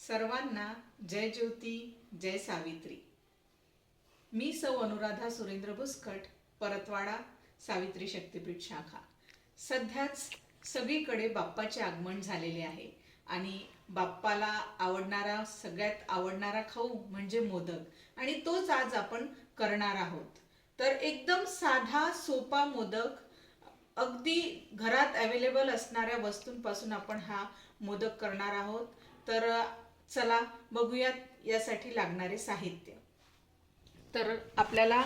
सर्वांना जय ज्योती जय सावित्री. मी सौ अनुराधा सुरेंद्र बुसकट परतवाडा सावित्री शक्तीपीठ शाखा. सध्याच सगळीकडे बाप्पाचे आगमन झालेले आहे आणि बाप्पाला आवडणारा सगळ्यात आवडणारा खाऊ म्हणजे मोदक आणि तोच आज आपण करणार आहोत. तर एकदम साधा सोपा मोदक अगदी घरात अवेलेबल असणाऱ्या वस्तूंपासून आपण हा मोदक करणार आहोत. तर चला बघूयात यासाठी लागणारे साहित्य. तर आपल्याला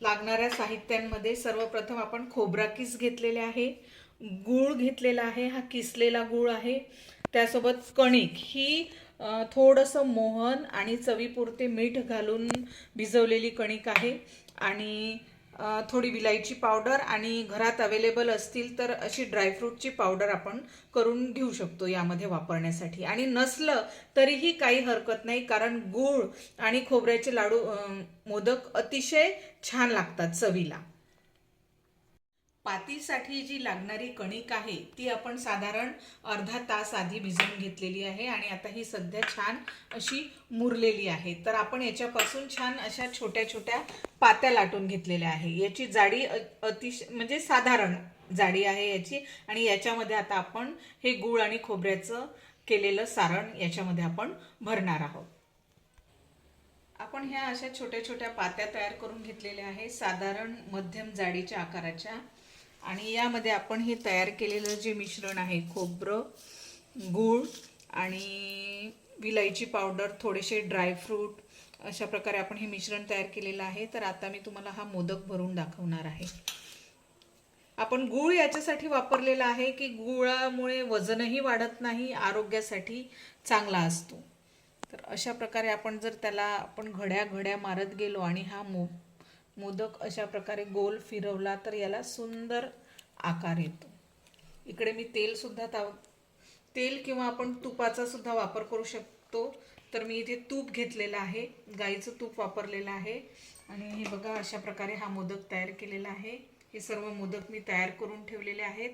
लागणाऱ्या साहित्यांमध्ये सर्वप्रथम आपण खोबरा किस घेतलेले आहे. गूळ घेतलेला आहे. हा किसलेला गूळ आहे. त्यासोबत कणिक. ही थोडंसं मोहन आणि चवीपुरते मीठ घालून भिजवलेली कणिक आहे. आणि थोडी विलायची पावडर आणि घरात अवेलेबल असतील तर अशी ड्रायफ्रूटची पावडर आपण करून घेऊ शकतो यामध्ये वापरण्यासाठी. आणि नसलं तरीही काही हरकत नाही कारण गूळ आणि खोबऱ्याचे लाडू मोदक अतिशय छान लागतात चवीला. पातीसाठी जी लागणारी कणिक आहे ती आपण साधारण अर्धा तास आधी भिजवून घेतलेली आहे आणि आता ही सध्या छान अशी मुरलेली आहे. तर आपण याच्यापासून छान अशा छोट्या छोट्या पात्या लाटून घेतलेल्या आहे. याची जाडी अतिशय म्हणजे साधारण जाडी आहे याची आणि याच्यामध्ये आता आपण हे गूळ आणि खोबऱ्याचं केलेलं सारण याच्यामध्ये आपण भरणार आहोत. आपण ह्या अशा छोट्या छोट्या पात्या तयार करून घेतलेल्या आहे साधारण मध्यम जाडीच्या आकाराच्या. आणि यामध्ये आपण हे तयार केलेलं जे मिश्रण आहे खोबरं गूळ आणि विलायची पावडर थोडेसे ड्रायफ्रूट अशा प्रकारे आपण हे मिश्रण तयार केलेलं आहे. तर आता मी तुम्हाला हा मोदक भरून दाखवणार आहे. आपण गूळ याच्यासाठी वापरलेला आहे की गुळामुळे वजनही वाढत नाही आरोग्यासाठी चांगला असतो. तर अशा प्रकारे आपण जर त्याला आपण घड्या घड्या मारत गेलो आणि हा मो मोदक अशा प्रकारे गोल फिरवला तर याला सुंदर आकार येतो. इकडे मी तेलसुद्धा ताव तेल किंवा आपण तुपाचा सुद्धा वापर करू शकतो. तर मी इथे तूप घेतलेलं आहे. गाईचं तूप वापरलेलं आहे. आणि हे बघा अशा प्रकारे हा मोदक तयार केलेला आहे. हे सर्व मोदक मी तयार करून ठेवलेले आहेत.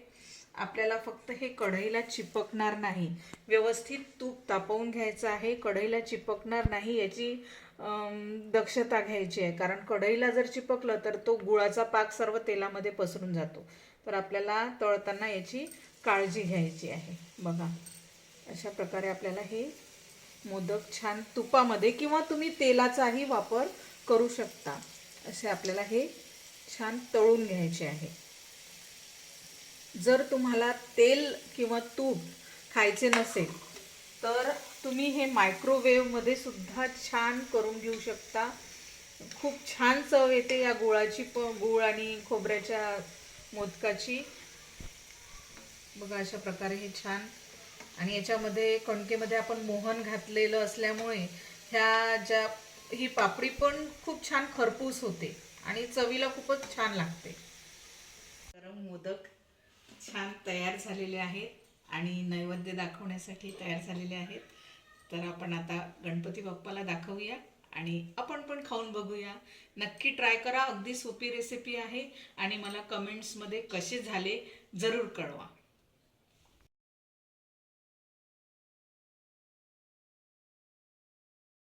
आपल्याला फक्त हे कढईला चिपकणार नाही. व्यवस्थित तूप तापवून घ्यायचं आहे. कढईला चिपकणार नाही याची दक्षता घ्यायची आहे. कारण कढईला जर चिपकलं तर तो गुळाचा पाक सर्व तेलामध्ये पसरून जातो. तर आपल्याला तळताना याची काळजी घ्यायची आहे. बघा अशा प्रकारे आपल्याला हे मोदक छान तुपामध्ये किंवा तुम्ही तेलाचाही वापर करू शकता. असे आपल्याला हे छान तळून घ्यायचे आहे. जर तुम्हाला तेल किंवा तूप खायचे नसेल तर तुम्ही हे मायक्रोवेव्हमध्ये सुद्धा छान करून घेऊ शकता. खूप छान चव येते या गुळाची प गुळ आणि खोबऱ्याच्या मोदकाची. बघा अशा प्रकारे हे छान. आणि याच्यामध्ये कणकेमध्ये आपण मोहन घातलेलं असल्यामुळे ह्या ज्या ही पापडी पण खूप छान खरपूस होते आणि चवीला खूपच छान लागते. गरम मोदक छान तयार झालेले आहेत आणि नैवेद्य दाखवण्यासाठी तयार झालेले आहेत. तर आपण आता गणपती बाप्पाला दाखवूया आणि आपण पण खाऊन बघूया. नक्की ट्राय करा अगदी सोपी रेसिपी आहे आणि मला कमेंट्समध्ये कसे झाले जरूर कळवा.